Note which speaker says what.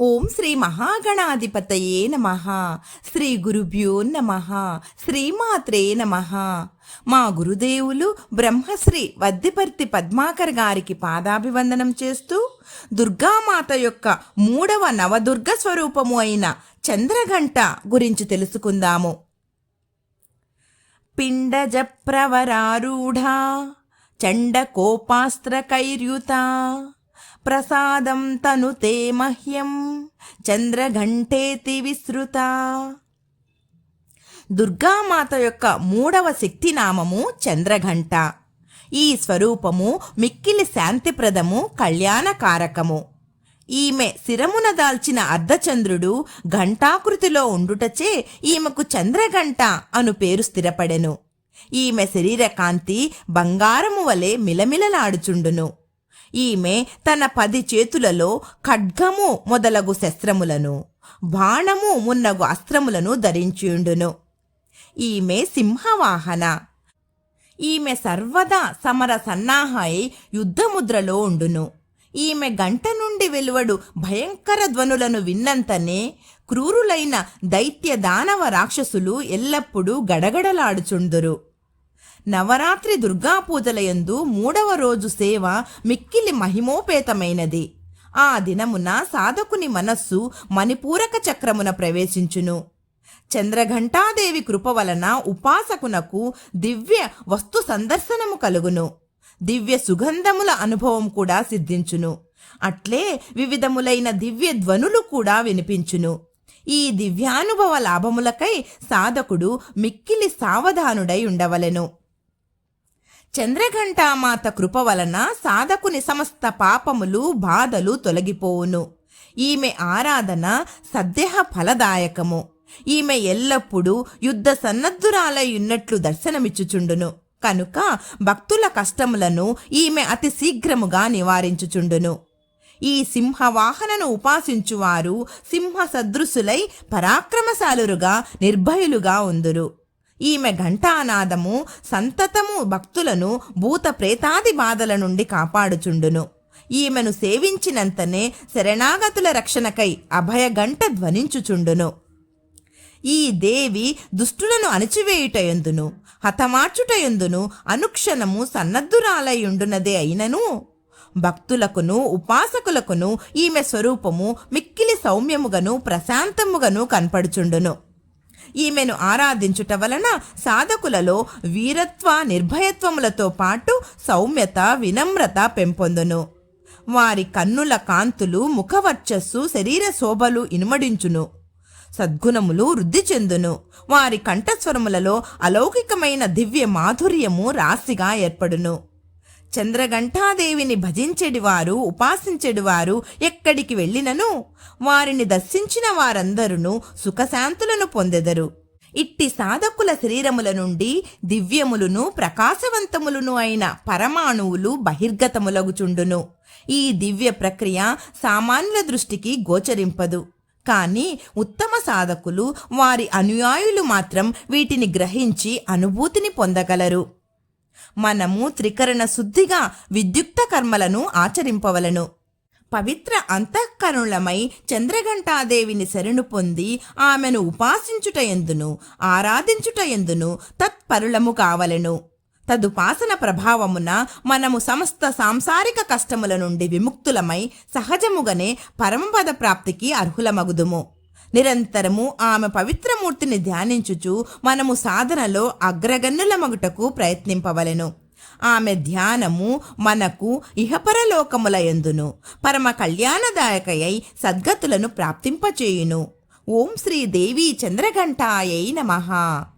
Speaker 1: ఓం శ్రీ మహాగణాధిపతయే నమ. శ్రీ గురుభ్యో నమ. శ్రీమాత్రే నమ. మా గురుదేవులు బ్రహ్మశ్రీ వద్దిపర్తి పద్మాకర్ గారికి పాదాభివందనం చేస్తూ దుర్గామాత యొక్క మూడవ నవదుర్గ స్వరూపము అయిన చంద్రఘంట గురించి తెలుసుకుందాము. పిండజ ప్రవరారూఢా చండ ప్రసాదం తను తే మహ్యం. చంద్రఘంటేతి విస్తృత దుర్గామాత యొక్క మూడవ శక్తి నామము చంద్రఘంట. ఈ స్వరూపము మిక్కిలి శాంతిప్రదము కళ్యాణకారకము. ఈమె శిరమున దాల్చిన అర్ధచంద్రుడు ఘంటాకృతిలో ఉండుటచే ఈమెకు చంద్రఘంట అను పేరు స్థిరపడెను. ఈమె శరీర కాంతి బంగారము వలె మిలమిలలాడుచుండును. ఈమె తన పది చేతులలో ఖడ్గము మొదలగు శస్త్రములను బాణము మున్నగు అస్త్రములను ధరించుండును. ఈమె సింహవాహన. ఈమె సర్వదా సమర సన్నాహై యుద్ధముద్రలో ఉండును. ఈమె గంట నుండి వెలువడు భయంకర ధ్వనులను విన్నంతనే క్రూరులైన దైత్య దానవ రాక్షసులు ఎల్లప్పుడూ గడగడలాడుచుండురు. నవరాత్రి దుర్గా పూజలయందు మూడవ రోజు సేవ మిక్కిలి మహిమోపేతమైనది. ఆ దినమున సాధకుని మనస్సు మణిపూరక చక్రమున ప్రవేశించును. చంద్రఘంటాదేవి కృప వలన ఉపాసకునకు దివ్య వస్తు సందర్శనము కలుగును. దివ్య సుగంధముల అనుభవం కూడా సిద్ధించును. అట్లే వివిధములైన దివ్య ధ్వనులు కూడా వినిపించును. ఈ దివ్యానుభవ లాభములకై సాధకుడు మిక్కిలి సావధానుడై ఉండవలెను. చంద్రఘంటామాత కృప వలన సాధకుని సమస్త పాపములు బాధలు తొలగిపోవును. ఈమె ఆరాధన సద్దేహ ఫలదాయకము. ఈమె ఎల్లప్పుడూ యుద్ధ సన్నద్ధురాలై ఉన్నట్లు దర్శనమిచ్చుచుండును. కనుక భక్తుల కష్టములను ఈమె అతి శీఘ్రముగా నివారించుచుండును. ఈ సింహవాహనను ఉపాసించువారు సింహ సదృశులై పరాక్రమశాలురుగా నిర్భయులుగా ఉందురు. ఈమె ఘంటానాదము సంతతము భక్తులను భూత ప్రేతాది బాధల నుండి కాపాడుచుండును. ఈమెను సేవించినంతనే శరణాగతుల రక్షణకై అభయ గంట ధ్వనించుచుండును. ఈ దేవి దుష్టులను అణచివేయుటయందును హతమార్చుటయందును అనుక్షణము సన్నద్ధురాలయుండునదే అయినను? భక్తులకును ఉపాసకులకును ఈమె స్వరూపము మిక్కిలి సౌమ్యముగను ప్రశాంతముగను కనపడుచుండును. ఈమెను ఆరాధించుట వలన సాధకులలో వీరత్వ నిర్భయత్వములతో పాటు సౌమ్యత వినమ్రత పెంపొందును. వారి కన్నుల కాంతులు ముఖవర్చస్సు శరీర శోభలు ఇనుమడించును. సద్గుణములు వృద్ధి చెందును. వారి కంఠస్వరములలో అలౌకికమైన దివ్య మాధుర్యము రాశిగా ఏర్పడును. చంద్రఘంటాదేవిని భజించెడివారు ఉపాసించెడివారు ఎక్కడికి వెళ్ళినను? వారిని దర్శించిన వారందరూ సుఖశాంతులను పొందెదరు. ఇట్టి సాధకుల శరీరముల నుండి దివ్యములును ప్రకాశవంతములును అయిన పరమాణువులు బహిర్గతములగుచుండును. ఈ దివ్య ప్రక్రియ సామాన్యుల దృష్టికి గోచరింపదు. కానీ ఉత్తమ సాధకులు వారి అనుయాయులు మాత్రం వీటిని గ్రహించి అనుభూతిని పొందగలరు. మనము త్రికరణ శుద్ధిగా విద్యుక్త కర్మలను ఆచరింపవలను. పవిత్ర అంతఃకరుణులమై చంద్రఘంటాదేవిని శరణు పొంది ఆమెను ఉపాసించుట ఎందును ఆరాధించుట ఎందును తత్పరులము కావలెను. తదుపాసన ప్రభావమున మనము సమస్త సాంసారిక కష్టముల నుండి విముక్తులమై సహజముగానే పరమపద ప్రాప్తికి అర్హులమగుదుము. నిరంతరము ఆమె పవిత్రమూర్తిని ధ్యానించుచు మనము సాధనలో అగ్రగన్నుల మగుటకు ప్రయత్నింపవలెను. ఆమె ధ్యానము మనకు ఇహపరలోకముల ఎందును పరమ కళ్యాణదాయకయై సద్గతులను ప్రాప్తింపచేయును. ఓం శ్రీ దేవీ చంద్రఘంటాయై నమః.